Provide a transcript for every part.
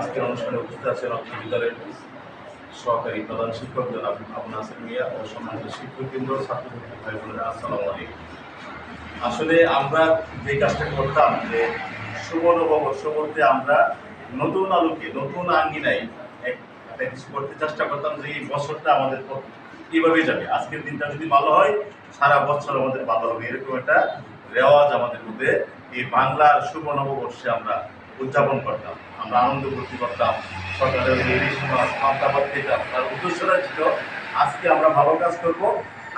আজকের অনুষ্ঠানে উপস্থিত আছেন অত্র বিদ্যালয়ের সহকারী প্রধান শিক্ষক জনাব আবু নাসির মিয়া ও সম্মানিত শিক্ষকবৃন্দ, ছাত্রছাত্রী ভাই বোনেরা, আসসালামু আলাইকুম। আসলে আমরা যে কাজটা করতাম যে শুভ নববর্ষ বলতে আমরা নতুন আলোকে, নতুন আঙ্গিনায় এক- একটা কিছু করতে চেষ্টা করতাম যে এই বছরটা আমাদের এইভাবেই যাবে। আজকের দিনটা যদি ভালো হয়, সারা বছর আমাদের ভালো হবে। এরকম একটা রেওয়াজ আমাদের মধ্যে এই বাংলার শুভ নববর্ষে আমরা উদযাপন করতাম। আমরা আনন্দ ফুর্তি করতাম সরকারের ইলিশ মাছ তার উদ্দেশ্যটা ছিল, আজকে আমরা ভালো কাজ করব,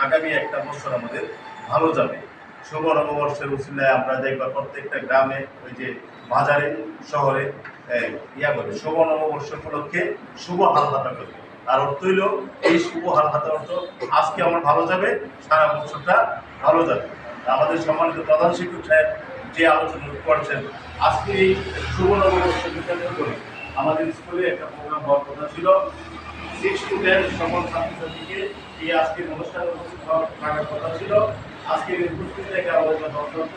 আগামী একটা বছর আমাদের ভালো যাবে। শুভ নববর্ষের উচিলায় আমরা দেখবা প্রত্যেকটা গ্রামে, ওই যে বাজারে, শহরে ইয়া করে শুভ নববর্ষ উপলক্ষে শুভ হালহাতা করবে। তার অর্থ হইল, এই শুভ হালহাতা অর্থ আজকে আমার ভালো যাবে, সারা বছরটা ভালো যাবে। আমাদের সম্মানিত প্রধান শিক্ষক সাহেব যে আলোচনা করছেন, আজকে এই শুভ নববর্ষকে করে আমাদের স্কুলে একটা প্রোগ্রাম হওয়ার কথা ছিল। সিক্স টু টেন সকল ছাত্রছাত্রীকে এই আজকের অনুষ্ঠানে উপস্থিত থাকার কথা ছিল। আজকের এই উপস্থিত থেকে আমাদের অত্যন্ত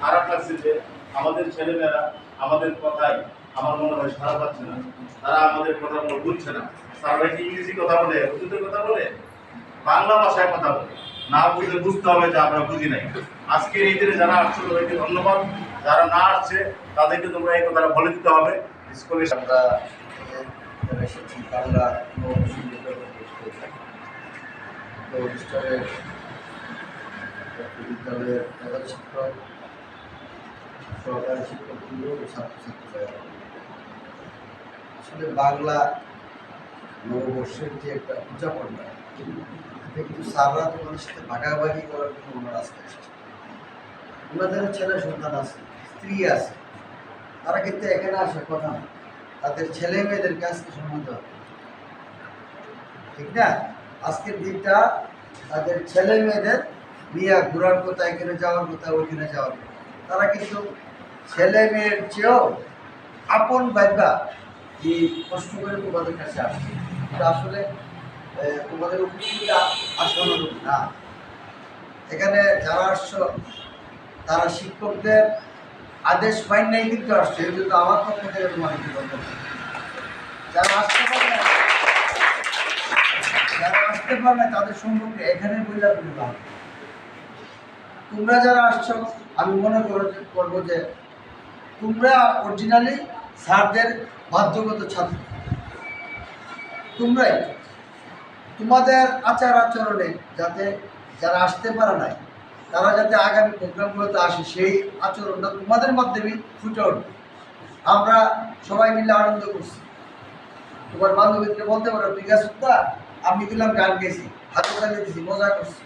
খারাপ লাগছে যে আমাদের ছেলেমেয়েরা আমাদের কথায় আমার মনে হয় সারা পাচ্ছে না। তারা আমাদের কথাগুলো বুঝছে না। তারা ইংরেজি কথা বলে, উর্দুতে কথা বলে? বাংলা ভাষায় কথা বলে। না বুঝলে বুঝতে হবে যে আমরা বুঝি নাই। আজকের এই দিনে যারা আসছে তাদেরকে ধন্যবাদ। যারা না আসছে, তাদেরকে তোমরা এই কথাটা বলে দিতে হবে। স্কুলে আমরা এসেছি। বাংলা বাংলা নববর্ষের যে একটা উদযাপনটা এটা কিন্তু সাথে ভাগাভাগি করার জন্য ওনারা ওনাদের ছেলে সন্তান আছে, স্ত্রী আছে, তারা কিন্তু এখানে আসার কথা না। তাদের ছেলে মেয়েদেরকে আজকে সম্মান দেওয়া ঠিক না? আজকের দিনটা তাদের ছেলে মেয়েদের নিয়ে ঘোরার কথা, এখানে যাওয়ার কথা, ওইখানে যাওয়ার কথা। তারা কিন্তু ছেলে মেয়ের চেয়েও আপন বাবা, এই কষ্ট করে তোমাদের কাছে আসছে। আসলে তোমাদের উপস্থিতিটা আসলে না। এখানে যারা আসছো, তারা শিক্ষকদের আদেশ পাই নাই কিন্তু আসছে, এই জন্য আমার পক্ষ থেকে ধন্যবাদ যারা আসতে যারা আসতে পারে না, তাদের সম্পর্কে এখানে বইলা লাভ তোমরা যারা আসছো, আমি মনে করব যে তোমরা অরিজিনালি স্যারদের বাধ্যগত ছাত্র। তোমরাই তোমাদের আচার আচরণে যাতে যারা আসতে পারে নাই, তারা যাতে আগামী প্রোগ্রামগুলোতে আসে, সেই আচরণটা তোমাদের মাধ্যমেই ফুটে উঠবে। আমরা সবাই মিলে আনন্দ করছি। তোমার বান্ধবীকে বলতে পারো তুই গেছ আমি দিলাম গান গেছি হাতে তালে মজা করছি।